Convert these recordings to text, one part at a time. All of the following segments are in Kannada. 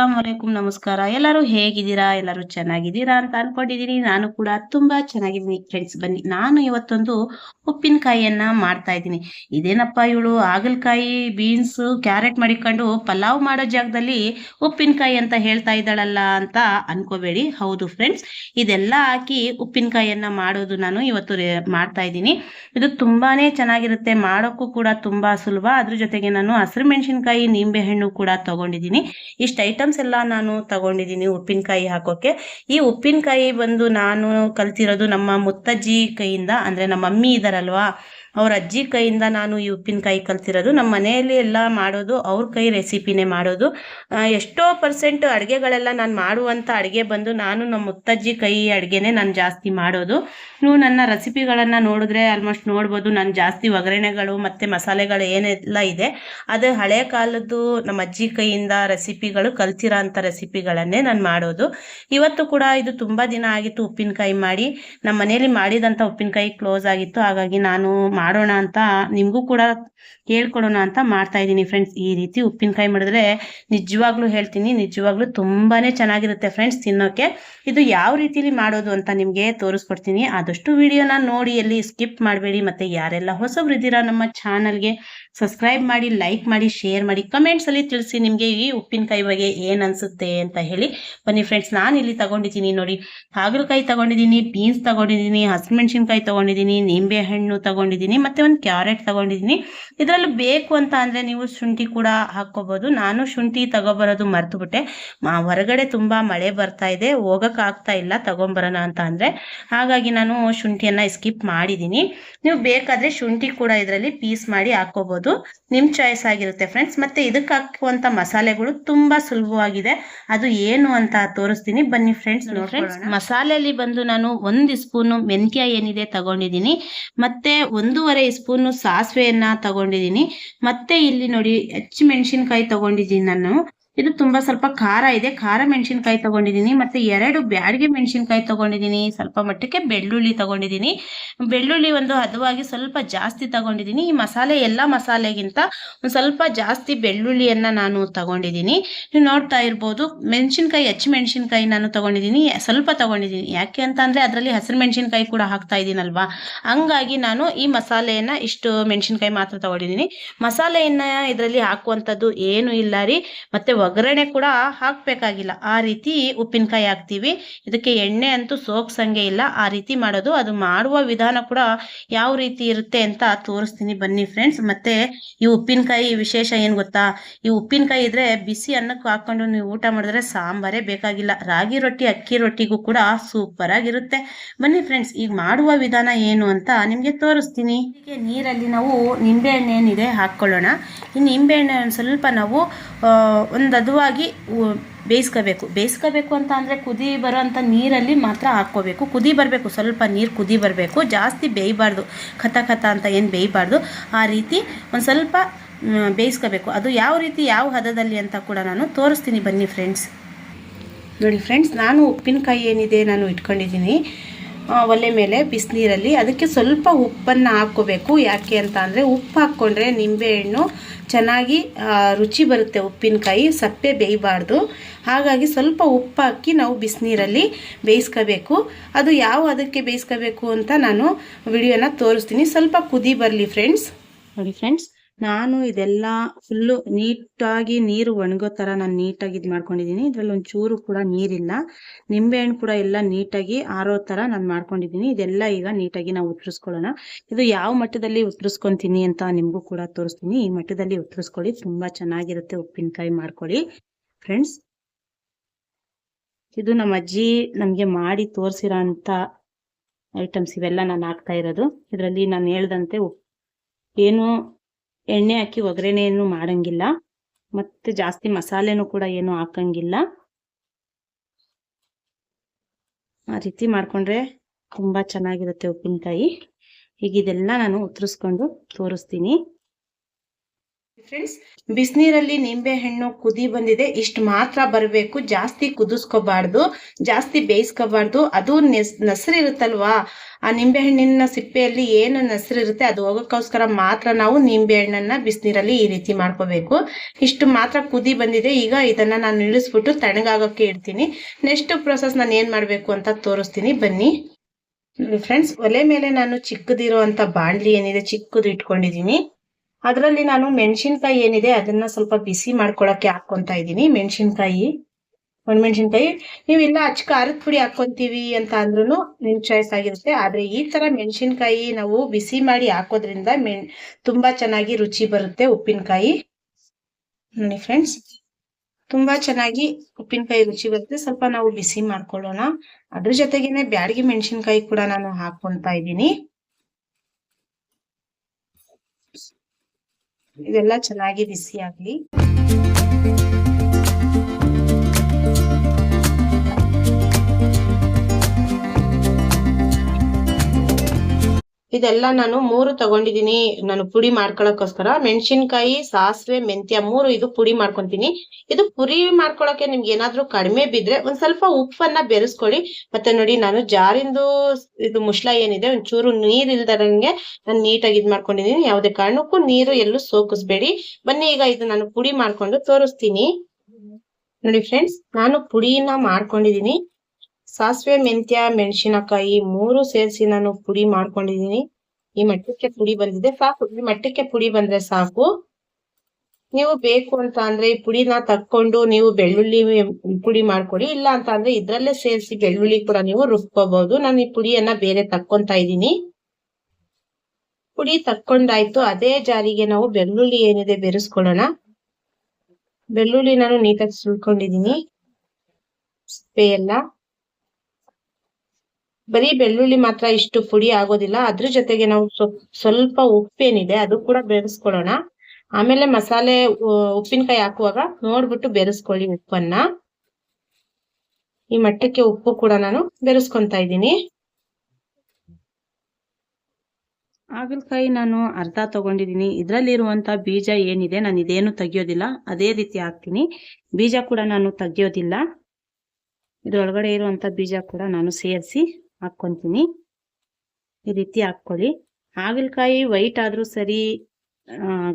ಅಸ್ಸಲಾಂ ವಲೈಕುಂ ನಮಸ್ಕಾರ. ಎಲ್ಲರೂ ಹೇಗಿದ್ದೀರಾ? ಎಲ್ಲರೂ ಚೆನ್ನಾಗಿದ್ದೀರಾ ಅಂತ ಅನ್ಕೊಂಡಿದೀನಿ ನಾನು ಕೂಡ ತುಂಬಾ ಚೆನ್ನಾಗಿದ್ದೀನಿ ಫ್ರೆಂಡ್ಸ್ ಬನ್ನಿ, ನಾನು ಇವತ್ತೊಂದು ಉಪ್ಪಿನಕಾಯಿಯನ್ನ ಮಾಡ್ತಾ ಇದ್ದೀನಿ. ಇದೇನಪ್ಪ ಇವಳು? ಹಾಗಲಕಾಯಿ ಬೀನ್ಸ್ ಕ್ಯಾರೆಟ್ ಮಾಡಿಕೊಂಡು ಪಲಾವ್ ಮಾಡೋ ಜಾಗದಲ್ಲಿ ಉಪ್ಪಿನಕಾಯಿ ಅಂತ ಹೇಳ್ತಾ ಇದ್ದಾಳಲ್ಲ ಅಂತ ಅನ್ಕೋಬೇಡಿ. ಹೌದು ಫ್ರೆಂಡ್ಸ್ ಇದೆಲ್ಲ ಹಾಕಿ ಉಪ್ಪಿನಕಾಯಿಯನ್ನ ಮಾಡೋದು ನಾನು ಇವತ್ತು ಮಾಡ್ತಾ ಇದ್ದೀನಿ. ಇದು ತುಂಬಾನೇ ಚೆನ್ನಾಗಿರುತ್ತೆ. ಮಾಡೋಕ್ಕೂ ಕೂಡ ತುಂಬಾ ಸುಲಭ. ಅದ್ರ ಜೊತೆಗೆ ನಾನು ಹಸಿರು ಮೆಣಸಿನಕಾಯಿ ನಿಂಬೆ ಹಣ್ಣು ಕೂಡ ತಗೊಂಡಿದ್ದೀನಿ. ಇಷ್ಟ ಇಷ್ಟು ಐಟಮ್ಸ್ ಎಲ್ಲ ನಾನು ತಗೊಂಡಿದ್ದೀನಿ ಉಪ್ಪಿನಕಾಯಿ ಹಾಕೋಕೆ. ಈ ಉಪ್ಪಿನಕಾಯಿ ಬಂದು ನಾನು ಕಲ್ತಿರೋದು ನಮ್ಮ ಮುತ್ತಜ್ಜಿ ಕೈಯಿಂದ, ಅಂದ್ರೆ ನಮ್ಮ ಮಮ್ಮಿ ಇದಾರಲ್ವಾ ಅವ್ರ ಅಜ್ಜಿ ಕೈಯಿಂದ ನಾನು ಈ ಉಪ್ಪಿನಕಾಯಿ ಕಲ್ತಿರೋದು. ನಮ್ಮ ಮನೆಯಲ್ಲಿ ಎಲ್ಲ ಮಾಡೋದು, ಅವ್ರ ಕೈ ರೆಸಿಪಿನೇ ಮಾಡೋದು. ಎಷ್ಟೋ ಪರ್ಸೆಂಟ್ ಅಡುಗೆಗಳೆಲ್ಲ ನಾನು ಮಾಡುವಂಥ ಅಡುಗೆ ಬಂದು ನಾನು ನಮ್ಮ ಮುತ್ತಜ್ಜಿ ಕೈ ಅಡುಗೆನೇ ನಾನು ಜಾಸ್ತಿ ಮಾಡೋದು. ನೀವು ನನ್ನ ರೆಸಿಪಿಗಳನ್ನು ನೋಡಿದ್ರೆ ಆಲ್ಮೋಸ್ಟ್ ನೋಡ್ಬೋದು. ನಾನು ಜಾಸ್ತಿ ಒಗ್ಗರಣೆಗಳು ಮತ್ತು ಮಸಾಲೆಗಳು ಏನೆಲ್ಲ ಇದೆ, ಅದು ಹಳೆ ಕಾಲದ್ದು ನಮ್ಮ ಅಜ್ಜಿ ಕೈಯಿಂದ ರೆಸಿಪಿಗಳು, ಕಲ್ತಿರೋ ಅಂಥ ರೆಸಿಪಿಗಳನ್ನೇ ನಾನು ಮಾಡೋದು. ಇವತ್ತು ಕೂಡ ಇದು ತುಂಬ ದಿನ ಆಗಿತ್ತು ಉಪ್ಪಿನಕಾಯಿ ಮಾಡಿ. ನಮ್ಮ ಮನೇಲಿ ಮಾಡಿದಂಥ ಉಪ್ಪಿನಕಾಯಿ ಕ್ಲೋಸ್ ಆಗಿತ್ತು. ಹಾಗಾಗಿ ನಾನು ಮಾಡೋಣ ಅಂತ ನಿಮಗೂ ಕೂಡ ಹೇಳ್ಕೊಡೋಣ ಅಂತ ಮಾಡ್ತಾ ಇದ್ದೀನಿ ಫ್ರೆಂಡ್ಸ್ ಈ ರೀತಿ ಉಪ್ಪಿನಕಾಯಿ ಮಾಡಿದ್ರೆ ನಿಜವಾಗ್ಲೂ ಹೇಳ್ತೀನಿ, ನಿಜವಾಗ್ಲೂ ತುಂಬಾನೇ ಚೆನ್ನಾಗಿರುತ್ತೆ ಫ್ರೆಂಡ್ಸ್ ತಿನ್ನೋಕೆ. ಇದು ಯಾವ ರೀತಿಲಿ ಮಾಡೋದು ಅಂತ ನಿಮಗೆ ತೋರಿಸ್ಕೊಡ್ತೀನಿ. ಆದಷ್ಟು ವಿಡಿಯೋನ ನೋಡಿ, ಎಲ್ಲಿ ಸ್ಕಿಪ್ ಮಾಡಬೇಡಿ. ಮತ್ತೆ ಯಾರೆಲ್ಲ ಹೊಸಬ್ರು ಇದ್ದೀರಾ ನಮ್ಮ ಚಾನಲ್ಗೆ ಸಬ್ಸ್ಕ್ರೈಬ್ ಮಾಡಿ ಲೈಕ್ ಮಾಡಿ ಶೇರ್ ಮಾಡಿ ಕಮೆಂಟ್ಸಲ್ಲಿ ತಿಳಿಸಿ ನಿಮಗೆ ಈ ಉಪ್ಪಿನಕಾಯಿ ಬಗ್ಗೆ ಏನ್ ಅನ್ಸುತ್ತೆ ಅಂತ ಹೇಳಿ. ಬನ್ನಿ ಫ್ರೆಂಡ್ಸ್ ನಾನು ಇಲ್ಲಿ ತಗೊಂಡಿದ್ದೀನಿ ನೋಡಿ. ಹಾಗಲಕಾಯಿ ತಗೊಂಡಿದ್ದೀನಿ ಬೀನ್ಸ್ ತಗೊಂಡಿದ್ದೀನಿ, ಹಸಿಮೆಣಸಿನ್ಕಾಯಿ ತಗೊಂಡಿದ್ದೀನಿ ನಿಂಬೆ ಹಣ್ಣು ತಗೊಂಡಿದ್ದೀನಿ, ಮತ್ತೆ ಒಂದು ಕ್ಯಾರೆಟ್ ತಗೊಂಡಿದ್ದೀನಿ. ಇದರಲ್ಲೂ ಬೇಕು ಅಂತ ಅಂದ್ರೆ ನೀವು ಶುಂಠಿ ಕೂಡ ಹಾಕೋಬಹುದು ನಾನು ಶುಂಠಿ ತಗೊಬರೋದು ಮರ್ತು ಬಿಟ್ಟೆ ಮಾ ಹೊರಗಡೆ ತುಂಬಾ ಮಳೆ ಬರ್ತಾ ಇದೆ. ಹೋಗಕ್ ಆಗ್ತಾ ಇಲ್ಲ ತಗೊಂಬರೋಣ ಅಂತ ಅಂದ್ರೆ. ಹಾಗಾಗಿ ನಾನು ಶುಂಠಿಯನ್ನ ಸ್ಕಿಪ್ ಮಾಡಿದ್ದೀನಿ ನೀವು ಬೇಕಾದ್ರೆ ಶುಂಠಿ ಕೂಡ ಇದರಲ್ಲಿ ಪೀಸ್ ಮಾಡಿ ಹಾಕೋಬಹುದು ನಿಮ್ ಚಾಯ್ಸ್ ಆಗಿರುತ್ತೆ ಫ್ರೆಂಡ್ಸ್ ಮತ್ತೆ ಇದಕ್ಕೆ ಹಾಕುವಂತ ಮಸಾಲೆಗಳು ತುಂಬಾ ಸುಲಭವಾಗಿದೆ. ಅದು ಏನು ಅಂತ ತೋರಿಸ್ತೀನಿ. ಬನ್ನಿ ಫ್ರೆಂಡ್ಸ್ ಫ್ರೆಂಡ್ಸ್ ಮಸಾಲೆಯಲ್ಲಿ ಬಂದು ನಾನು ಒಂದು ಸ್ಪೂನು ಮೆಂತ್ಯ ಏನಿದೆ ತಗೊಂಡಿದ್ದೀನಿ ಮತ್ತೆ ಒಂದೂವರೆ ಸ್ಪೂನು ಸಾಸಿವೆಯನ್ನ ತಗೊಂಡಿದ್ದೀನಿ. ಮತ್ತೆ ಇಲ್ಲಿ ನೋಡಿ ಹಚ್ಚಿ ಮೆಣಸಿನ್ಕಾಯಿ ತಗೊಂಡಿದ್ದೀನಿ ನಾನು. ಇದು ತುಂಬಾ ಸ್ವಲ್ಪ ಖಾರ ಇದೆ. ಖಾರ ಮೆಣಸಿನ್ಕಾಯಿ ತಗೊಂಡಿದ್ದೀನಿ. ಮತ್ತೆ ಎರಡು ಬ್ಯಾಡಿಗೆ ಮೆಣಸಿನ್ಕಾಯಿ ತಗೊಂಡಿದ್ದೀನಿ. ಸ್ವಲ್ಪ ಮಟ್ಟಕ್ಕೆ ಬೆಳ್ಳುಳ್ಳಿ ತಗೊಂಡಿದ್ದೀನಿ. ಬೆಳ್ಳುಳ್ಳಿ ಒಂದು ಹದವಾಗಿ ಸ್ವಲ್ಪ ಜಾಸ್ತಿ ತಗೊಂಡಿದ್ದೀನಿ. ಈ ಮಸಾಲೆ ಎಲ್ಲ ಮಸಾಲೆಗಿಂತ ಒಂದು ಸ್ವಲ್ಪ ಜಾಸ್ತಿ ಬೆಳ್ಳುಳ್ಳಿಯನ್ನ ನಾನು ತಗೊಂಡಿದ್ದೀನಿ. ನೀವು ನೋಡ್ತಾ ಇರ್ಬೋದು, ಮೆಣಸಿನ್ಕಾಯಿ, ಹೆಚ್ಚು ಮೆಣಸಿನ್ಕಾಯಿ ನಾನು ತಗೊಂಡಿದ್ದೀನಿ. ಸ್ವಲ್ಪ ತಗೊಂಡಿದ್ದೀನಿ. ಯಾಕೆ ಅಂತ ಅಂದ್ರೆ ಅದರಲ್ಲಿ ಹಸಿರು ಮೆಣಸಿನ್ಕಾಯಿ ಕೂಡ ಹಾಕ್ತಾ ಇದ್ದೀನಲ್ವಾ? ಹಂಗಾಗಿ ನಾನು ಈ ಮಸಾಲೆಯನ್ನ ಇಷ್ಟು ಮೆಣಸಿನ್ಕಾಯಿ ಮಾತ್ರ ತಗೊಂಡಿದ್ದೀನಿ. ಮಸಾಲೆಯನ್ನ ಇದರಲ್ಲಿ ಹಾಕುವಂಥದ್ದು ಏನು ಇಲ್ಲ ರೀ. ಮತ್ತೆ ಒಗ್ಗರಣೆ ಕೂಡ ಹಾಕ್ಬೇಕಾಗಿಲ್ಲ. ಆ ರೀತಿ ಉಪ್ಪಿನಕಾಯಿ ಹಾಕ್ತೀವಿ. ಇದಕ್ಕೆ ಎಣ್ಣೆ ಅಂತೂ ಸೋಕ್ಸಂಗೆ ಇಲ್ಲ. ಆ ರೀತಿ ಮಾಡೋದು. ಅದು ಮಾಡುವ ವಿಧಾನ ಕೂಡ ಯಾವ ರೀತಿ ಇರುತ್ತೆ ಅಂತ ತೋರಿಸ್ತೀನಿ ಬನ್ನಿ ಫ್ರೆಂಡ್ಸ್. ಮತ್ತೆ ಈ ಉಪ್ಪಿನಕಾಯಿ ವಿಶೇಷ ಏನು ಗೊತ್ತಾ? ಈ ಉಪ್ಪಿನಕಾಯಿ ಇದ್ರೆ ಬಿಸಿ ಅನ್ನಕ್ಕೆ ಹಾಕೊಂಡು ನೀವು ಊಟ ಮಾಡಿದ್ರೆ ಸಾಂಬಾರೇ ಬೇಕಾಗಿಲ್ಲ. ರಾಗಿ ರೊಟ್ಟಿ ಅಕ್ಕಿ ರೊಟ್ಟಿಗೂ ಕೂಡ ಸೂಪರ್ ಆಗಿರುತ್ತೆ. ಬನ್ನಿ ಫ್ರೆಂಡ್ಸ್ ಈಗ ಮಾಡುವ ವಿಧಾನ ಏನು ಅಂತ ನಿಮಗೆ ತೋರಿಸ್ತೀನಿ. ಹೀಗೆ ನೀರಲ್ಲಿ ನಾವು ನಿಂಬೆಹಣ್ಣೆ ಏನಿದೆ ಹಾಕ್ಕೊಳ್ಳೋಣ. ಈ ನಿಂಬೆಹಣ್ಣೆ ಒಂದು ಸ್ವಲ್ಪ ನಾವು ಆ, ಒಂದು ಅದುವಾಗಿ ಬೇಯಿಸ್ಕೋಬೇಕು. ಬೇಯಿಸ್ಕೋಬೇಕು ಅಂತ ಅಂದರೆ ಕುದಿ ಬರೋಂಥ ನೀರಲ್ಲಿ ಮಾತ್ರ ಹಾಕ್ಕೋಬೇಕು. ಕುದಿ ಬರಬೇಕು, ಸ್ವಲ್ಪ ನೀರು ಕುದಿ ಬರಬೇಕು. ಜಾಸ್ತಿ ಬೇಯಬಾರ್ದು. ಖತ ಖತ ಅಂತ ಏನು ಬೇಯಬಾರ್ದು. ಆ ರೀತಿ ಒಂದು ಸ್ವಲ್ಪ ಬೇಯಿಸ್ಕೋಬೇಕು. ಅದು ಯಾವ ರೀತಿ, ಯಾವ ಹದದಲ್ಲಿ ಅಂತ ಕೂಡ ನಾನು ತೋರಿಸ್ತೀನಿ ಬನ್ನಿ ಫ್ರೆಂಡ್ಸ್. ನೋಡಿ ಫ್ರೆಂಡ್ಸ್, ನಾನು ಉಪ್ಪಿನಕಾಯಿ ಏನಿದೆ ನಾನು ಇಟ್ಕೊಂಡಿದ್ದೀನಿ. ಒಲೆ ಮೇಲೆ ಬಿಸಿನೀರಲ್ಲಿ ಅದಕ್ಕೆ ಸ್ವಲ್ಪ ಉಪ್ಪನ್ನು ಹಾಕ್ಕೋಬೇಕು. ಯಾಕೆ ಅಂತ ಅಂದರೆ ಉಪ್ಪು ಹಾಕ್ಕೊಂಡ್ರೆ ನಿಂಬೆಹಣ್ಣು ಚೆನ್ನಾಗಿ ರುಚಿ ಬರುತ್ತೆ ಉಪ್ಪಿನಕಾಯಿ, ಸಪ್ಪೆ ಬೇಯಬಾರ್ದು. ಹಾಗಾಗಿ ಸ್ವಲ್ಪ ಉಪ್ಪು ಹಾಕಿ ನಾವು ಬಿಸಿನೀರಲ್ಲಿ ಬೇಯಿಸ್ಕೋಬೇಕು. ಅದು ಯಾವ ಅದಕ್ಕೆ ಬೇಯಿಸ್ಕೋಬೇಕು ಅಂತ ನಾನು ವಿಡಿಯೋನ ತೋರಿಸ್ತೀನಿ. ಸ್ವಲ್ಪ ಕುದಿ ಬರಲಿ ಫ್ರೆಂಡ್ಸ್ ನೋಡಿ ಫ್ರೆಂಡ್ಸ್ ನಾನು ಇದೆಲ್ಲ ಫುಲ್ಲು ನೀಟಾಗಿ ನೀರು ಒಣಗೋ ಥರ ನಾನು ನೀಟಾಗಿ ಇದು ಮಾಡ್ಕೊಂಡಿದ್ದೀನಿ ಇದರಲ್ಲಿ ಒಂಚೂರು ಕೂಡ ನೀರಿಲ್ಲ. ನಿಂಬೆಹಣ್ಣು ಕೂಡ ಎಲ್ಲ ನೀಟಾಗಿ ಆರೋ ಥರ ನಾನು ಮಾಡ್ಕೊಂಡಿದ್ದೀನಿ ಇದೆಲ್ಲ ಈಗ ನೀಟಾಗಿ ನಾವು ಉತ್ತರಿಸ್ಕೊಳ್ಳೋಣ ಇದು ಯಾವ ಮಟ್ಟದಲ್ಲಿ ಉತ್ತರಿಸ್ಕೊತೀನಿ ಅಂತ ನಿಮಗೂ ಕೂಡ ತೋರಿಸ್ತೀನಿ. ಈ ಮಟ್ಟದಲ್ಲಿ ಉತ್ತರಿಸ್ಕೊಳ್ಳಿ ತುಂಬ ಚೆನ್ನಾಗಿರುತ್ತೆ ಉಪ್ಪಿನಕಾಯಿ ಮಾಡ್ಕೊಳ್ಳಿ. ಫ್ರೆಂಡ್ಸ್ ಇದು ನಮ್ಮ ಅಜ್ಜಿ ನಮಗೆ ಮಾಡಿ ತೋರಿಸಿರೋ ಅಂಥ ಐಟಮ್ಸ್ ಇವೆಲ್ಲ ನಾನು ಹಾಕ್ತಾ ಇರೋದು. ಇದರಲ್ಲಿ ನಾನು ಹೇಳ್ದಂತೆ ಏನು ಎಣ್ಣೆ ಹಾಕಿ ಒಗ್ಗರಣೆ ಏನು ಮಾಡಂಗಿಲ್ಲ. ಮತ್ತೆ ಜಾಸ್ತಿ ಮಸಾಲೆನೂ ಕೂಡ ಏನು ಹಾಕಂಗಿಲ್ಲ. ಆ ರೀತಿ ಮಾಡ್ಕೊಂಡ್ರೆ ತುಂಬಾ ಚೆನ್ನಾಗಿರುತ್ತೆ ಉಪ್ಪಿನಕಾಯಿ. ಈಗ ಇದೆಲ್ಲ ನಾನು ಉತ್ತರಿಸ್ಕೊಂಡು ತೋರಿಸ್ತೀನಿ. ಫ್ರೆಂಡ್ಸ್ ಬಿಸಿನೀರಲ್ಲಿ ನಿಂಬೆ ಹಣ್ಣು ಕುದಿ ಬಂದಿದೆ. ಇಷ್ಟು ಮಾತ್ರ ಬರಬೇಕು. ಜಾಸ್ತಿ ಕುದಿಸ್ಕೋಬಾರ್ದು. ಜಾಸ್ತಿ ಬೇಯಿಸ್ಕೋಬಾರ್ದು. ಅದು ನೆಸ್ ನಸರು ಇರುತ್ತಲ್ವಾ ಆ ನಿಂಬೆ ಹಣ್ಣಿನ ಸಿಪ್ಪೆಯಲ್ಲಿ ಏನು ನಸರಿರುತ್ತೆ ಅದು ಹೋಗೋಕ್ಕೋಸ್ಕರ ಮಾತ್ರ ನಾವು ನಿಂಬೆ ಹಣ್ಣನ್ನ ಬಿಸಿನೀರಲ್ಲಿ ಈ ರೀತಿ ಮಾಡ್ಕೋಬೇಕು. ಇಷ್ಟು ಮಾತ್ರ ಕುದಿ ಬಂದಿದೆ. ಈಗ ಇದನ್ನ ನಾನು ಇಳಿಸ್ಬಿಟ್ಟು ತಣ್ಣಗಾಗೋಕ್ಕೆ ಇಡ್ತೀನಿ. ನೆಕ್ಸ್ಟ್ ಪ್ರೊಸೆಸ್ ನಾನು ಏನು ಮಾಡಬೇಕು ಅಂತ ತೋರಿಸ್ತೀನಿ. ಬನ್ನಿ. ಫ್ರೆಂಡ್ಸ್ ಒಲೆ ಮೇಲೆ ನಾನು ಚಿಕ್ಕದಿರುವಂಥ ಬಾಣ್ಲಿ ಏನಿದೆ ಚಿಕ್ಕದು ಇಟ್ಕೊಂಡಿದೀನಿ ಅದರಲ್ಲಿ ನಾನು ಮೆಣಸಿನ್ಕಾಯಿ ಏನಿದೆ ಅದನ್ನ ಸ್ವಲ್ಪ ಬಿಸಿ ಮಾಡ್ಕೊಳಕ್ಕೆ ಹಾಕೊಂತ ಇದ್ದೀನಿ. ಮೆಣಸಿನ್ಕಾಯಿ, ಒಣಮೆಣಸಿನ್ಕಾಯಿ. ನೀವು ಇಲ್ಲ ಅಚ್ಚ ಖಾರದ ಪುಡಿ ಹಾಕೊಂತೀವಿ ಅಂತ ಅಂದ್ರೂ ನಿಮ್ ಚಾಯ್ಸ್ ಆಗಿರುತ್ತೆ. ಆದ್ರೆ ಈ ತರ ಮೆಣಸಿನ್ಕಾಯಿ ನಾವು ಬಿಸಿ ಮಾಡಿ ಹಾಕೋದ್ರಿಂದ ಮೆಣ್, ತುಂಬಾ ಚೆನ್ನಾಗಿ ರುಚಿ ಬರುತ್ತೆ ಉಪ್ಪಿನಕಾಯಿ. ನೋಡಿ ಫ್ರೆಂಡ್ಸ್ ತುಂಬಾ ಚೆನ್ನಾಗಿ ಉಪ್ಪಿನಕಾಯಿ ರುಚಿ ಬರುತ್ತೆ. ಸ್ವಲ್ಪ ನಾವು ಬಿಸಿ ಮಾಡ್ಕೊಳ್ಳೋಣ. ಅದ್ರ ಜೊತೆಗೇನೆ ಬ್ಯಾಡಗಿ ಮೆಣಸಿನ್ಕಾಯಿ ಕೂಡ ನಾನು ಹಾಕೊಂತ ಇದ್ದೀನಿ. ಇದೆಲ್ಲ ಚೆನ್ನಾಗಿ ಬಿಸಿ ಆಗ್ಲಿ. ಇದೆಲ್ಲ ನಾನು ಮೂರು ತಗೊಂಡಿದೀನಿ. ನಾನು ಪುಡಿ ಮಾಡ್ಕೊಳಕ್ಕೋಸ್ಕರ ಮೆಣಸಿನ್ಕಾಯಿ, ಸಾಸಿವೆ, ಮೆಂತ್ಯ ಮೂರು ಇದು ಪುಡಿ ಮಾಡ್ಕೊಂತೀನಿ. ಇದು ಪುರಿ ಮಾಡ್ಕೊಳಕ್ಕೆ ನಿಮ್ಗೆ ಏನಾದ್ರೂ ಕಡಿಮೆ ಬಿದ್ರೆ ಒಂದ್ ಸ್ವಲ್ಪ ಉಪ್ಪನ್ನ ಬೆರೆಸ್ಕೊಳ್ಳಿ. ಮತ್ತೆ ನೋಡಿ ನಾನು ಜಾರಿಂದು ಇದು ಮುಷ್ಲ ಏನಿದೆ ಒಂಚೂರು ನೀರ್ ಇಲ್ದಂಗೆ ನಾನು ನೀಟಾಗಿ ಇದ್ ಮಾಡ್ಕೊಂಡಿದೀನಿ. ಯಾವುದೇ ಕಾರಣಕ್ಕೂ ನೀರು ಎಲ್ಲೂ ಸೋಕಿಸ್ಬೇಡಿ. ಬನ್ನಿ ಈಗ ಇದು ನಾನು ಪುಡಿ ಮಾಡ್ಕೊಂಡು ತೋರಿಸ್ತೀನಿ. ನೋಡಿ ಫ್ರೆಂಡ್ಸ್, ನಾನು ಪುಡಿನ ಮಾಡ್ಕೊಂಡಿದೀನಿ. ಸಾಸಿವೆ, ಮೆಂತ್ಯ, ಮೆಣಸಿನಕಾಯಿ ಮೂರು ಸೇರಿಸಿ ನಾನು ಪುಡಿ ಮಾಡ್ಕೊಂಡಿದ್ದೀನಿ. ಈ ಮಟ್ಟಕ್ಕೆ ಪುಡಿ ಬಂದಿದೆ. ಸಾಕು, ಈ ಮಟ್ಟಕ್ಕೆ ಪುಡಿ ಬಂದ್ರೆ ಸಾಕು. ನೀವು ಬೇಕು ಅಂತ ಅಂದ್ರೆ ಈ ಪುಡಿನ ತಕ್ಕೊಂಡು ನೀವು ಬೆಳ್ಳುಳ್ಳಿ ಪುಡಿ ಮಾಡ್ಕೊಡಿ. ಇಲ್ಲ ಅಂತ ಅಂದ್ರೆ ಇದ್ರಲ್ಲೇ ಸೇರಿಸಿ ಬೆಳ್ಳುಳ್ಳಿ ಕೂಡ ನೀವು ರುಬ್ಕೋಬಹುದು ನಾನು ಈ ಪುಡಿಯನ್ನ ಬೇರೆ ತಕ್ಕೊಂತ ಇದ್ದೀನಿ. ಪುಡಿ ತಕ್ಕೊಂಡಾಯ್ತು. ಅದೇ ಜಾರಿಗೆ ನಾವು ಬೆಳ್ಳುಳ್ಳಿ ಏನಿದೆ ಬೆರೆಸ್ಕೊಳ್ಳೋಣ. ಬೆಳ್ಳುಳ್ಳಿ ನಾನು ನೀಟಾಗಿ ಸುಳ್ಕೊಂಡಿದೀನಿ ಸಿಪ್ಪೆ ಎಲ್ಲ. ಬರೀ ಬೆಳ್ಳುಳ್ಳಿ ಮಾತ್ರ ಇಷ್ಟು ಪುಡಿ ಆಗೋದಿಲ್ಲ. ಅದ್ರ ಜೊತೆಗೆ ನಾವು ಸ್ವಲ್ಪ ಉಪ್ಪೇನಿದೆ ಅದು ಕೂಡ ಬೆರೆಸ್ಕೊಳ್ಳೋಣ. ಆಮೇಲೆ ಮಸಾಲೆ ಉಪ್ಪಿನಕಾಯಿ ಹಾಕುವಾಗ ನೋಡ್ಬಿಟ್ಟು ಬೆರೆಸ್ಕೊಳ್ಳಿ ಉಪ್ಪನ್ನ. ಈ ಮಟ್ಟಕ್ಕೆ ಉಪ್ಪು ಕೂಡ ನಾನು ಬೆರೆಸ್ಕೊಂತ ಇದ್ದೀನಿ. ಹಾಗಲಕಾಯಿ ನಾನು ಅರ್ಧ ತಗೊಂಡಿದ್ದೀನಿ. ಇದರಲ್ಲಿರುವಂತ ಬೀಜ ಏನಿದೆ ನಾನು ಇದೇನು ತೆಗಿಯೋದಿಲ್ಲ. ಅದೇ ರೀತಿ ಹಾಕ್ತೀನಿ. ಬೀಜ ಕೂಡ ನಾನು ತೆಗಿಯೋದಿಲ್ಲ. ಇದ್ರೊಳಗಡೆ ಇರುವಂತ ಬೀಜ ಕೂಡ ನಾನು ಸೇರಿಸಿ ಹಾಕ್ಕೊಂತೀನಿ. ಈ ರೀತಿ ಹಾಕ್ಕೊಳ್ಳಿ. ಹಾಗಲಕಾಯಿ ವೈಟ್ ಆದರೂ ಸರಿ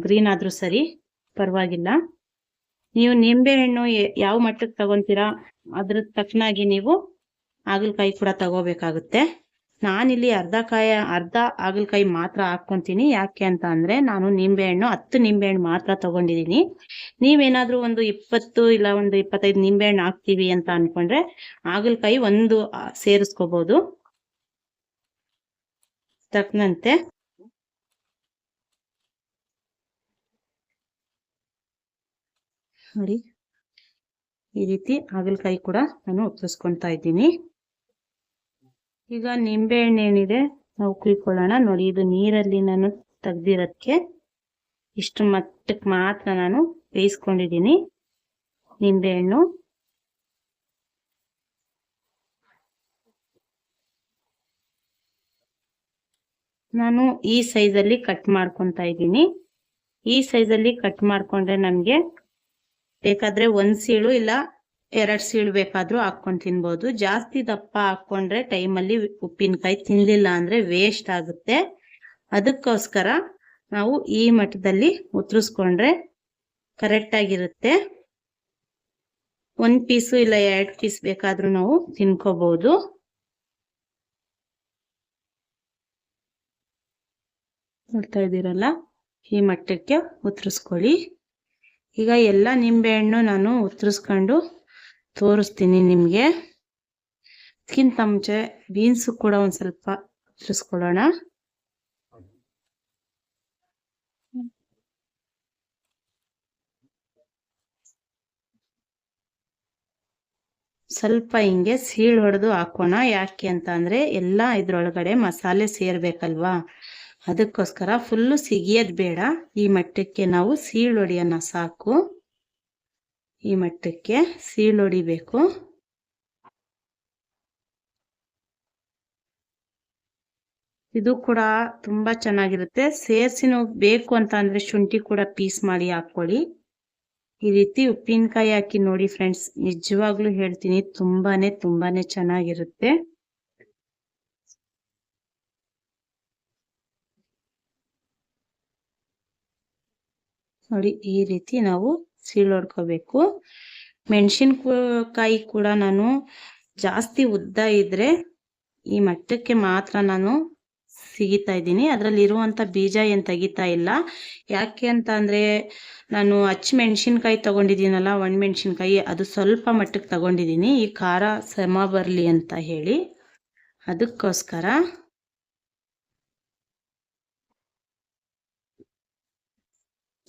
ಗ್ರೀನ್ ಆದರೂ ಸರಿ, ಪರವಾಗಿಲ್ಲ. ನೀವು ನಿಂಬೆ ಹಣ್ಣು ಯಾವ ಮಟ್ಟಕ್ಕೆ ತಗೊತೀರಾ ಅದ್ರ ತಕ್ಕನಾಗಿ ನೀವು ಹಾಗಲಕಾಯಿ ಕೂಡ ತಗೋಬೇಕಾಗುತ್ತೆ. ನಾನಿಲ್ಲಿ ಅರ್ಧ ಕಾಯ, ಅರ್ಧ ಹಾಗಲಕಾಯಿ ಮಾತ್ರ ಹಾಕ್ಕೊಂತೀನಿ. ಯಾಕೆ ಅಂತ ಅಂದ್ರೆ ನಾನು ನಿಂಬೆಹಣ್ಣು ಹತ್ತು ನಿಂಬೆಹಣ್ಣು ಮಾತ್ರ ತಗೊಂಡಿದ್ದೀನಿ. ನೀವೇನಾದರೂ ಒಂದು ಇಪ್ಪತ್ತು ಇಲ್ಲ ಒಂದು ಇಪ್ಪತ್ತೈದು ನಿಂಬೆಹಣ್ಣು ಹಾಕ್ತೀವಿ ಅಂತ ಅನ್ಕೊಂಡ್ರೆ ಹಾಗಲಕಾಯಿ ಒಂದು ಸೇರಿಸ್ಕೋಬಹುದು ತಕ್ಕನಂತೆ ನೋಡಿ, ಈ ರೀತಿ ಹಾಗಲಕಾಯಿ ಕೂಡ ನಾನು ಉತ್ತರಿಸ್ಕೊಂತಾ ಇದ್ದೀನಿ. ಈಗ ನಿಂಬೆ ಹಣ್ಣು ಏನಿದೆ ನಾವು ಕುಯ್ಕೊಳ್ಳೋಣ. ನೋಡಿ, ಇದು ನೀರಲ್ಲಿ ನಾನು ತೆಗ್ದಿರೋದಕ್ಕೆ ಇಷ್ಟು ಮಟ್ಟಕ್ಕೆ ಮಾತ್ರ ನಾನು ಬೇಯಿಸ್ಕೊಂಡಿದ್ದೀನಿ ನಿಂಬೆಹಣ್ಣು. ನಾನು ಈ ಸೈಜಲ್ಲಿ ಕಟ್ ಮಾಡ್ಕೊತಾ ಇದ್ದೀನಿ. ಈ ಸೈಜಲ್ಲಿ ಕಟ್ ಮಾಡ್ಕೊಂಡ್ರೆ ನಮಗೆ ಬೇಕಾದರೆ ಒಂದು ಸೀಳು ಇಲ್ಲ ಎರಡ್ ಸೀಳು ಬೇಕಾದ್ರೂ ಹಾಕೊಂಡ್ ತಿನ್ಬೋದು. ಜಾಸ್ತಿ ದಪ್ಪ ಹಾಕೊಂಡ್ರೆ ಟೈಮಲ್ಲಿ ಉಪ್ಪಿನಕಾಯಿ ತಿನ್ಲಿಲ್ಲ ಅಂದ್ರೆ ವೇಸ್ಟ್ ಆಗುತ್ತೆ. ಅದಕ್ಕೋಸ್ಕರ ನಾವು ಈ ಮಟ್ಟದಲ್ಲಿ ಉತ್ತರಿಸ್ಕೊಂಡ್ರೆ ಕರೆಕ್ಟ್ ಆಗಿರುತ್ತೆ. ಒಂದ್ ಪೀಸು ಇಲ್ಲ ಎರಡ್ ಪೀಸ್ ಬೇಕಾದ್ರೂ ನಾವು ತಿನ್ಕೋಬಹುದು ನೋಡ್ತಾ ಇದ್ದೀರಲ್ಲ? ಈ ಮಟ್ಟಕ್ಕೆ ಉತ್ತರಿಸ್ಕೊಳ್ಳಿ ಈಗ ಎಲ್ಲ ನಿಂಬೆಹಣ್ಣು ನಾನು ಉತ್ತರಿಸ್ಕೊಂಡು ತೋರಿಸ್ತೀನಿ ನಿಮಗೆ. ಅದಕ್ಕಿಂತ ಮುಂಚೆ ಬೀನ್ಸು ಕೂಡ ಒಂದು ಸ್ವಲ್ಪ ಉತ್ತರಿಸ್ಕೊಳ್ಳೋಣ ಸ್ವಲ್ಪ ಹಿಂಗೆ ಸೀಳ್ ಹೊಡೆದು ಹಾಕೋಣ. ಯಾಕೆ ಅಂತ ಅಂದ್ರೆ ಎಲ್ಲ ಇದ್ರೊಳಗಡೆ ಮಸಾಲೆ ಸೇರ್ಬೇಕಲ್ವಾ? ಅದಕ್ಕೋಸ್ಕರ ಫುಲ್ಲು ಸಿಗಿಯೋದು ಬೇಡ. ಈ ಮಟ್ಟಕ್ಕೆ ನಾವು ಸೀಳು ಹೊಡಿಯೋಣ ಸಾಕು. ಈ ಮಟ್ಟಕ್ಕೆ ಸೀಳು ಹೊಡಿಬೇಕು. ಇದು ಕೂಡ ತುಂಬಾ ಚೆನ್ನಾಗಿರುತ್ತೆ. ಸೇರಿಸಿ ನೀವು ಬೇಕು ಅಂತ ಅಂದ್ರೆ ಶುಂಠಿ ಕೂಡ ಪೀಸ್ ಮಾಡಿ ಹಾಕೊಳ್ಳಿ ಈ ರೀತಿ ಉಪ್ಪಿನಕಾಯಿ ಹಾಕಿ ನೋಡಿ ಫ್ರೆಂಡ್ಸ್, ನಿಜವಾಗ್ಲೂ ಹೇಳ್ತೀನಿ, ತುಂಬಾನೇ ತುಂಬಾನೇ ಚೆನ್ನಾಗಿರುತ್ತೆ. ನೋಡಿ, ಈ ರೀತಿ ನಾವು ಸೀಳೋಡ್ಕೋಬೇಕು. ಮೆಣಸಿನ್ಕಾಯಿ ಕೂಡ ನಾನು ಜಾಸ್ತಿ ಉದ್ದ ಇದ್ರೆ ಈ ಮಟ್ಟಕ್ಕೆ ಮಾತ್ರ ನಾನು ಸಿಗಿತಾ ಇದ್ದೀನಿ. ಅದರಲ್ಲಿ ಇರುವಂತ ಬೀಜ ಏನು ತೆಗಿತಾ ಇಲ್ಲ. ಯಾಕೆ ಅಂತ ಅಂದರೆ ನಾನು ಹಚ್ಚಿ ಮೆಣಸಿನ್ಕಾಯಿ ತಗೊಂಡಿದ್ದೀನಲ್ಲ, ಒಣ ಮೆಣಸಿನ್ಕಾಯಿ, ಅದು ಸ್ವಲ್ಪ ಮಟ್ಟಕ್ಕೆ ತಗೊಂಡಿದ್ದೀನಿ. ಈ ಖಾರ ಸಮ ಬರಲಿ ಅಂತ ಹೇಳಿ. ಅದಕ್ಕೋಸ್ಕರ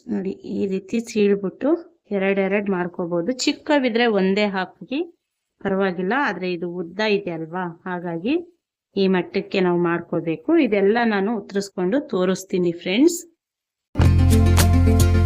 ನೋಡಿ, ಈ ರೀತಿ ಸೀಳ್ಬಿಟ್ಟು ಎರಡೆರಡು ಮಾಡ್ಕೋಬಹುದು ಚಿಕ್ಕವಿದ್ರೆ ಒಂದೇ ಹಾಕಿ ಪರವಾಗಿಲ್ಲ, ಆದ್ರೆ ಇದು ಉದ್ದ ಇದೆ ಅಲ್ವಾ? ಹಾಗಾಗಿ ಈ ಮಟ್ಟಕ್ಕೆ ನಾವು ಮಾಡ್ಕೋಬೇಕು. ಇದೆಲ್ಲ ನಾನು ಉತ್ತರಿಸ್ಕೊಂಡು ತೋರಿಸ್ತೀನಿ ಫ್ರೆಂಡ್ಸ್ ಫ್ರೆಂಡ್ಸ್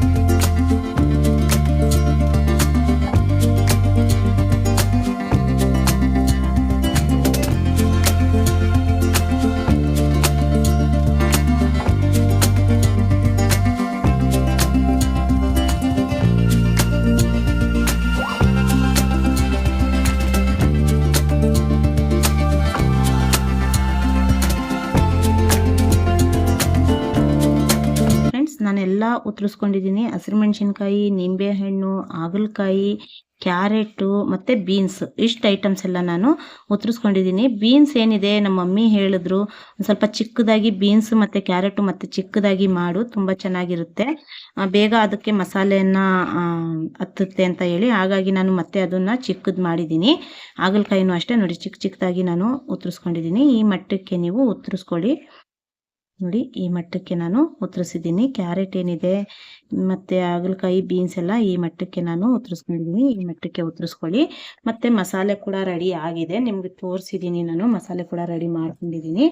ಉತ್ತರಿಸ್ಕೊಂಡಿದ್ದೀನಿ ಹಸಿರು ಮೆಣಸಿನ್ಕಾಯಿ, ನಿಂಬೆಹಣ್ಣು, ಹಾಗಲಕಾಯಿ, ಕ್ಯಾರೆಟು ಮತ್ತು ಬೀನ್ಸ್. ಇಷ್ಟು ಐಟಮ್ಸ್ ಎಲ್ಲ ನಾನು ಉತ್ತರಿಸ್ಕೊಂಡಿದ್ದೀನಿ ಬೀನ್ಸ್ ಏನಿದೆ? ನಮ್ಮ ಮಮ್ಮಿ ಹೇಳಿದ್ರು, ಒಂದು ಸ್ವಲ್ಪ ಚಿಕ್ಕದಾಗಿ ಬೀನ್ಸ್ ಮತ್ತು ಕ್ಯಾರೆಟು ಮತ್ತು ಚಿಕ್ಕದಾಗಿ ಮಾಡು, ತುಂಬ ಚೆನ್ನಾಗಿರುತ್ತೆ. ಬೇಗ ಅದಕ್ಕೆ ಮಸಾಲೆಯನ್ನು ಹತ್ತುತ್ತೆ ಅಂತ ಹೇಳಿ, ಹಾಗಾಗಿ ನಾನು ಮತ್ತೆ ಅದನ್ನು ಚಿಕ್ಕದು ಮಾಡಿದ್ದೀನಿ. ಹಾಗಲಕಾಯಿನೂ ಅಷ್ಟೇ ನೋಡಿ ಚಿಕ್ಕ ಚಿಕ್ಕದಾಗಿ ನಾನು ಉತ್ತರಿಸ್ಕೊಂಡಿದ್ದೀನಿ ಈ ಮಟ್ಟಕ್ಕೆ ನೀವು ಉತ್ತರಿಸ್ಕೊಳ್ಳಿ ನೋಡಿ, ಈ ಮಟ್ಟಕ್ಕೆ ನಾನು ಉತ್ತರಿಸಿದ್ದೀನಿ. ಕ್ಯಾರೆಟ್ ಏನಿದೆ, ಮತ್ತೆ ಹಾಗಲಕಾಯಿ, ಬೀನ್ಸ್ ಎಲ್ಲ ಈ ಮಟ್ಟಕ್ಕೆ ನಾನು ಉತ್ತರಿಸ್ಕೊಂಡಿದ್ದೀನಿ. ಈ ಮಟ್ಟಕ್ಕೆ ಉತ್ತರಿಸ್ಕೊಳ್ಳಿ. ಮತ್ತೆ ಮಸಾಲೆ ಕೂಡ ರೆಡಿ ಆಗಿದೆ. ನಿಮಗೆ ತೋರಿಸಿದ್ದೀನಿ ನಾನು. ಮಸಾಲೆ ಕೂಡ ರೆಡಿ ಮಾಡ್ಕೊಂಡಿದ್ದೀನಿ.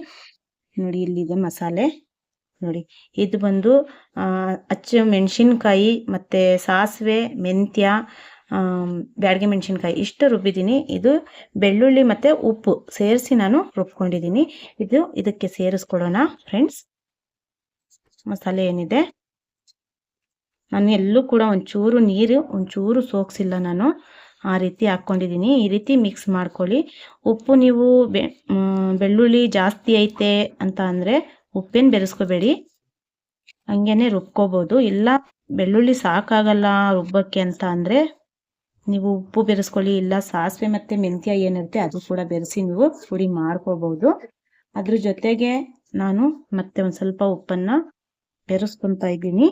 ನೋಡಿ, ಇಲ್ಲಿದೆ ಮಸಾಲೆ. ನೋಡಿ, ಇದು ಬಂದು ಅಚ್ಚ ಮೆಣಸಿನ್ಕಾಯಿ, ಮತ್ತೆ ಸಾಸಿವೆ, ಮೆಂತ್ಯ ಬ್ಯಾಡಗೆ ಮೆಣಸಿನ್ಕಾಯಿ. ಇಷ್ಟು ರುಬ್ಬಿದ್ದೀನಿ. ಇದು ಬೆಳ್ಳುಳ್ಳಿ ಮತ್ತು ಉಪ್ಪು ಸೇರಿಸಿ ನಾನು ರುಬ್ಕೊಂಡಿದ್ದೀನಿ. ಇದು ಇದಕ್ಕೆ ಸೇರಿಸ್ಕೊಳ್ಳೋಣ ಫ್ರೆಂಡ್ಸ್ ಮಸಾಲೆ ಏನಿದೆ? ನಾನು ಎಲ್ಲೂ ಕೂಡ ಒಂಚೂರು ನೀರು, ಒಂಚೂರು ಸೋಕ್ಸಿಲ್ಲ ನಾನು. ಆ ರೀತಿ ಹಾಕ್ಕೊಂಡಿದ್ದೀನಿ. ಈ ರೀತಿ ಮಿಕ್ಸ್ ಮಾಡ್ಕೊಳ್ಳಿ. ಉಪ್ಪು ನೀವು ಬೆಳ್ಳುಳ್ಳಿ ಜಾಸ್ತಿ ಐತೆ ಅಂತ ಅಂದರೆ ಉಪ್ಪೇನು ಬೆರೆಸ್ಕೋಬೇಡಿ. ಹಂಗೇನೆ ರುಬ್ಕೋಬೋದು. ಇಲ್ಲ, ಬೆಳ್ಳುಳ್ಳಿ ಸಾಕಾಗಲ್ಲ ರುಬ್ಬಕ್ಕೆ ಅಂತ ಅಂದರೆ ನೀವು ಉಪ್ಪು ಬೆರೆಸ್ಕೊಳ್ಳಿ, ಇಲ್ಲ ಸಾಸಿವೆ ಮತ್ತೆ ಮೆಂತ್ಯ ಏನಿರುತ್ತೆ ಅದು ಕೂಡ ಬೆರೆಸಿ ನೀವು ಪುಡಿ ಮಾಡ್ಕೋಬಹುದು ಅದ್ರ ಜೊತೆಗೆ ನಾನು ಮತ್ತೆ ಒಂದ್ ಸ್ವಲ್ಪ ಉಪ್ಪನ್ನ ಬೆರೆಸ್ಕೊತಾ ಇದ್ದೀನಿ.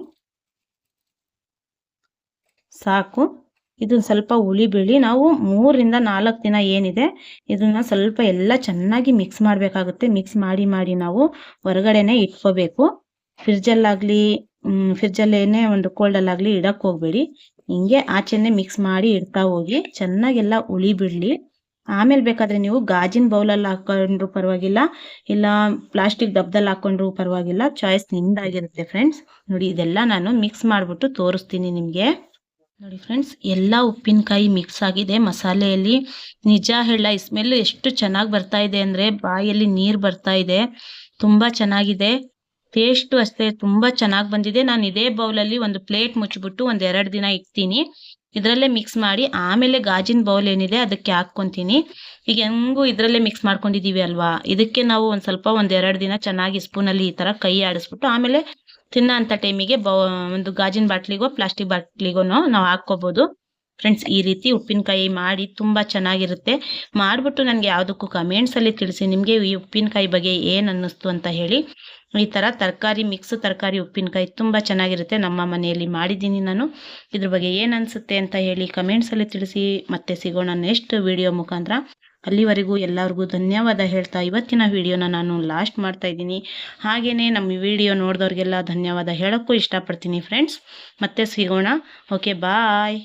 ಸಾಕು. ಇದನ್ನ ಸ್ವಲ್ಪ ಹುಳಿ ಬಿಳಿ. ನಾವು ಮೂರಿಂದ ನಾಲ್ಕು ದಿನ ಏನಿದೆ, ಇದನ್ನ ಸ್ವಲ್ಪ ಎಲ್ಲ ಚೆನ್ನಾಗಿ ಮಿಕ್ಸ್ ಮಾಡಬೇಕಾಗುತ್ತೆ. ಮಿಕ್ಸ್ ಮಾಡಿ ಮಾಡಿ ನಾವು ಹೊರಗಡೆನೆ ಇಟ್ಕೋಬೇಕು. ಫ್ರಿಜ್ಜಲ್ಲಾಗಲಿ ಫ್ರಿಜ್ಜಲ್ಲೇನೆ ಒಂದು ಕೋಲ್ಡಲ್ಲಾಗಲಿ ಇಡಕ್ಕೆ ಹೋಗ್ಬೇಡಿ. ಹಿಂಗೆ ಆಚೆನೆ ಮಿಕ್ಸ್ ಮಾಡಿ ಇಡ್ತಾ ಹೋಗಿ, ಚೆನ್ನಾಗೆಲ್ಲ ಉಳಿ ಬಿಡಲಿ. ಆಮೇಲೆ ಬೇಕಾದ್ರೆ ನೀವು ಗಾಜಿನ ಬೌಲಲ್ಲಿ ಹಾಕೊಂಡ್ರು ಪರವಾಗಿಲ್ಲ, ಇಲ್ಲ ಪ್ಲಾಸ್ಟಿಕ್ ಡಬ್ದಲ್ಲಿ ಹಾಕೊಂಡ್ರು ಪರವಾಗಿಲ್ಲ ಚಾಯ್ಸ್ ನಿಮ್ದಾಗಿರುತ್ತೆ ಫ್ರೆಂಡ್ಸ್ ನೋಡಿ, ಇದೆಲ್ಲ ನಾನು ಮಿಕ್ಸ್ ಮಾಡಿಬಿಟ್ಟು ತೋರಿಸ್ತೀನಿ ನಿಮಗೆ. ನೋಡಿ ಫ್ರೆಂಡ್ಸ್ ಎಲ್ಲ ಉಪ್ಪಿನಕಾಯಿ ಮಿಕ್ಸ್ ಆಗಿದೆ. ಮಸಾಲೆಯಲ್ಲಿ ನಿಜ ಹೇಳ, ಈ ಸ್ಮೆಲ್ ಎಷ್ಟು ಚೆನ್ನಾಗಿ ಬರ್ತಾ ಇದೆ ಅಂದರೆ ಬಾಯಲ್ಲಿ ನೀರು ಬರ್ತಾ ಇದೆ. ತುಂಬ ಚೆನ್ನಾಗಿದೆ. ಟೇಸ್ಟು ಅಷ್ಟೇ ತುಂಬ ಚೆನ್ನಾಗಿ ಬಂದಿದೆ. ನಾನು ಇದೇ ಬೌಲಲ್ಲಿ ಒಂದು ಪ್ಲೇಟ್ ಮುಚ್ಚಿಬಿಟ್ಟು ಒಂದು ಎರಡು ದಿನ ಇಡ್ತೀನಿ. ಇದರಲ್ಲೇ ಮಿಕ್ಸ್ ಮಾಡಿ ಆಮೇಲೆ ಗಾಜಿನ ಬೌಲ್ ಏನಿದೆ ಅದಕ್ಕೆ ಹಾಕ್ಕೊತೀನಿ. ಈಗ ಹೆಂಗೂ ಇದರಲ್ಲೇ ಮಿಕ್ಸ್ ಮಾಡ್ಕೊಂಡಿದ್ದೀವಿ ಅಲ್ವಾ? ಇದಕ್ಕೆ ನಾವು ಒಂದು ಸ್ವಲ್ಪ ಒಂದು ಎರಡು ದಿನ ಚೆನ್ನಾಗಿ ಸ್ಪೂನಲ್ಲಿ ಈ ಥರ ಕೈ ಆಡಿಸ್ಬಿಟ್ಟು ಆಮೇಲೆ ತಿನ್ನೋ ಅಂಥ ಟೈಮಿಗೆ ಬೌ ಒಂದು ಗಾಜಿನ ಬಾಟ್ಲಿಗೋ ಪ್ಲಾಸ್ಟಿಕ್ ಬಾಟ್ಲಿಗೋ ನಾವು ಹಾಕ್ಕೋಬೋದು. ಫ್ರೆಂಡ್ಸ್ ಈ ರೀತಿ ಉಪ್ಪಿನಕಾಯಿ ಮಾಡಿ ತುಂಬ ಚೆನ್ನಾಗಿರುತ್ತೆ. ಮಾಡಿಬಿಟ್ಟು ನನಗೆ ಯಾವುದಕ್ಕೂ ಕಮೆಂಟ್ಸಲ್ಲಿ ತಿಳಿಸಿ, ನಿಮಗೆ ಈ ಉಪ್ಪಿನಕಾಯಿ ಬಗ್ಗೆ ಏನು ಅನ್ನಿಸ್ತು ಅಂತ ಹೇಳಿ. ಈ ಥರ ತರಕಾರಿ ಮಿಕ್ಸ್ ತರಕಾರಿ ಉಪ್ಪಿನಕಾಯಿ ತುಂಬ ಚೆನ್ನಾಗಿರುತ್ತೆ. ನಮ್ಮ ಮನೆಯಲ್ಲಿ ಮಾಡಿದ್ದೀನಿ ನಾನು. ಇದ್ರ ಬಗ್ಗೆ ಏನು ಅನಿಸುತ್ತೆ ಅಂತ ಹೇಳಿ ಕಮೆಂಟ್ಸಲ್ಲಿ ತಿಳಿಸಿ. ಮತ್ತೆ ಸಿಗೋಣ ನೆಕ್ಸ್ಟ್ ವಿಡಿಯೋ ಮುಖಾಂತರ. ಅಲ್ಲಿವರೆಗೂ ಎಲ್ಲರಿಗೂ ಧನ್ಯವಾದ ಹೇಳ್ತಾ ಇವತ್ತಿನ ವಿಡಿಯೋನ ನಾನು ಲಾಸ್ಟ್ ಮಾಡ್ತಾ ಇದ್ದೀನಿ. ಹಾಗೆಯೇ ನಮ್ಮ ವಿಡಿಯೋ ನೋಡಿದವ್ರಿಗೆಲ್ಲ ಧನ್ಯವಾದ ಹೇಳೋಕ್ಕೂ ಇಷ್ಟಪಡ್ತೀನಿ ಫ್ರೆಂಡ್ಸ್ ಮತ್ತೆ ಸಿಗೋಣ. Okay bye